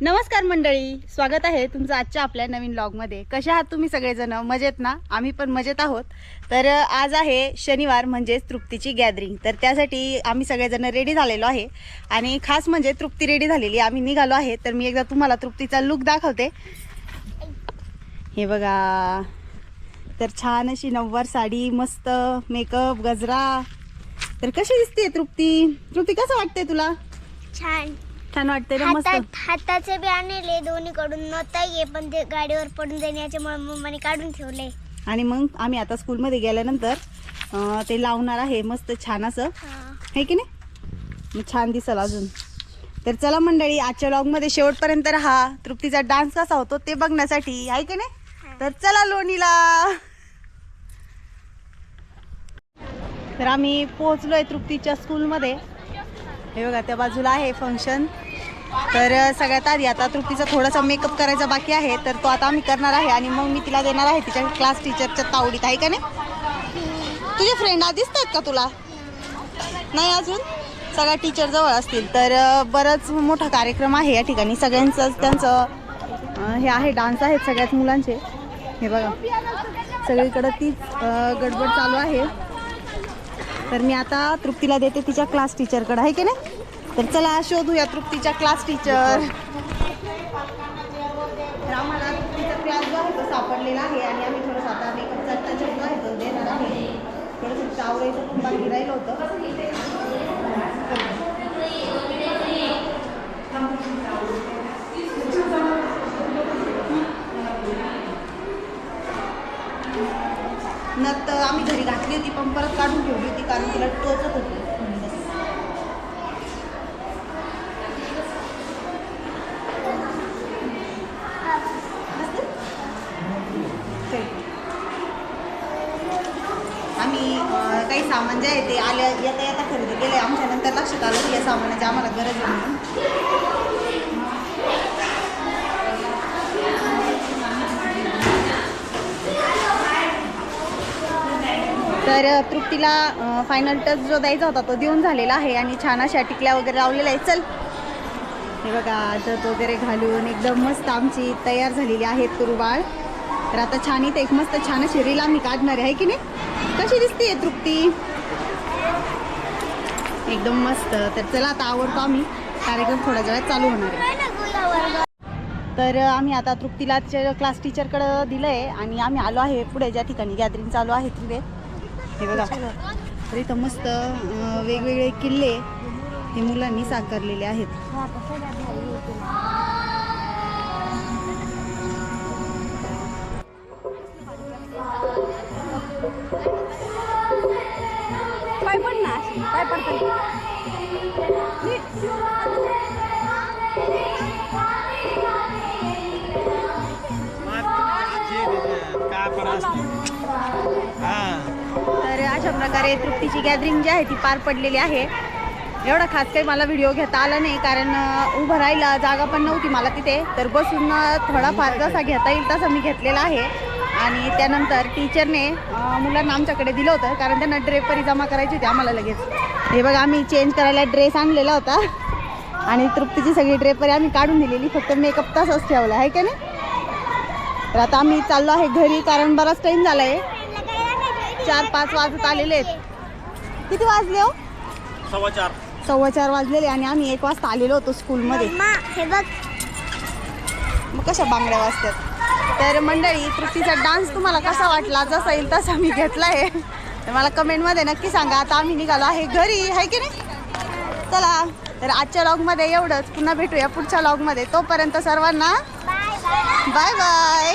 नमस्कार मंडळी स्वागत आहे तुमचं आजच्या आपल्या नवीन ब्लॉगमध्ये कशा आहात तुम्ही सगळेजण? मजेत ना? आम्ही पण मजेत आहोत. तर आज आहे शनिवार म्हणजेच तृप्तीची गॅदरिंग तर त्यासाठी आम्ही सगळेजण रेडी झालेलो आहे. आणि खास म्हणजे तृप्ती रेडी झालेली. आम्ही निघालो आहे. तर मी एकदा तुम्हाला तृप्तीचा लुक दाखवते. हे बघा. तर छान अशी नऊवार साडी मस्त मेकअप गजरा. तर कशी दिसते तृप्ती? तृप्ती कसं वाटते तुला? छान. छान वाटते मस्त. हातात हाताचे बी आणले दोन्हीकडून. नव्हता ये पण ते गाडीवर पडून जाईल याच्यामुळे मम्माने काढून ठेवले. आणि मग आम्ही आता स्कूलमध्ये गेल्यानंतर अं, ते लावणार आहे. मस्त छान असं. आहे की नाही? मग छान दिसल अजून. तर चला मंडळी आजच्या व्लॉगमध्ये शेवटपर्यंत राहा. तृप्तीचा डान्स कसा होतो ते बघण्यासाठी. आहे की नाही? तर चला लोणीला. तर आम्ही पोहोचलोय तृप्तीच्या स्कूलमध्ये हे बघा त्या बाजूला आहे फंक्शन तर सगळ्यात आधी आता तृप्तीचा थोडासा मेकअप करायचा बाकी आहे तर तो आता आम्ही करणार आहे आणि मग मी तिला देणार आहे तिच्या क्लास टीचरच्या तावडीत आहे का नाही? तुझे फ्रेंड दिसत आहेत का तुला? नाही अजून? सगळ्या टीचर जवळ असतील. तर बरंच मोठा कार्यक्रम आहे या ठिकाणी. सगळ्यांचं त्यांचं हे आहे डान्स आहेत सगळ्याच मुलांचे. हे बघा. सगळीकडं तीच गडबड चालू आहे. तर मी आता तृप्तीला देते तिच्या क्लास टीचरकडं आहे की नाही? तर चला शोधूया तृप्तीच्या क्लास टीचर तर आम्हाला तृप्तीचा क्लास जो आहे तो सापडलेला आहे आणि आम्ही थोडंसं आता मेकअपचा टच जो आहे तो देणार आहे. थोडंसं चावरायचं पण बाकी राहिलं होतं. नत आम्ही घरी घातली होती पण परत काढून ठेवली होती कारण तिला टोचत होती. आम्ही काही सामान जे आहे ते आल्या येता येता खरेदी केले आमच्या नंतर लक्षात आलं की या सामानाची आम्हाला गरज आहे म्हणून. तर तृप्तीला फायनल टच जो द्यायचा होता तो देऊन झालेला आहे आणि छान अशा टिकल्या वगैरे लावलेल्या आहेत. चल. हे बघा जत वगैरे घालून एकदम मस्त आमची तयार झालेली आहे तुरबाळ तर आता छान इथे एक मस्त छान अशी रील आम्ही काढणार आहे की नाही? कशी दिसते तृप्ती? एकदम मस्त. तर चला आता आवडतो आम्ही. कार्यक्रम थोड्या वेळात चालू होणार आहे. तर आम्ही आता तृप्तीला क्लास टीचरकडं दिलं आहे आणि आम्ही आलो आहे पुढे. ज्या ठिकाणी गॅदरिंग चालू आहे तिथे हे बघा. तर इथं मस्त वेगवेगळे किल्ले हे मुलांनी साकारलेले आहेत. पाय पड ना पाय तर अशा प्रकारे तृप्तीची गॅदरिंग जी आहे ती पार पडलेली आहे. एवढा खास काही मला व्हिडिओ घेता आला नाही कारण उभं राहायला जागा पण नव्हती मला तिथे. तर बसून थोडाफार जसा घेता येईल तसा मी घेतलेला आहे. आणि त्यानंतर टीचरने मुलांना आमच्याकडे दिलं होतं कारण त्यांना ड्रेपरी जमा करायची होती आम्हाला लगेच. हे बघा आम्ही चेंज करायला ड्रेस आणलेला होता. आणि तृप्तीची सगळी ड्रेपरी आम्ही काढून दिलेली फक्त मेकअप तसाच ठेवला आहे का नाही? तर आता आम्ही चाललो आहे घरी कारण बराच टाईम झाला आहे चार पाच वाजत आलेले आहेत. किती वाजले हो? सव्वा चार. सव्वा चार वाजलेले आणि आम्ही एक वाजता आलेलो होतो स्कूलमध्ये हे बघ. मग कशा बांगड्या वाजतात? तर मंडळी तृप्तीचा डान्स तुम्हाला कसा वाटला? जसा येईल तसा मी घेतला आहे तर मला कमेंटमध्ये नक्की सांगा. आता आम्ही निघालो आहे घरी आहे की नाही? चला तर आजच्या लॉगमध्ये एवढंच. पुन्हा भेटूया पुढच्या लॉगमध्ये तोपर्यंत सर्वांना बाय बाय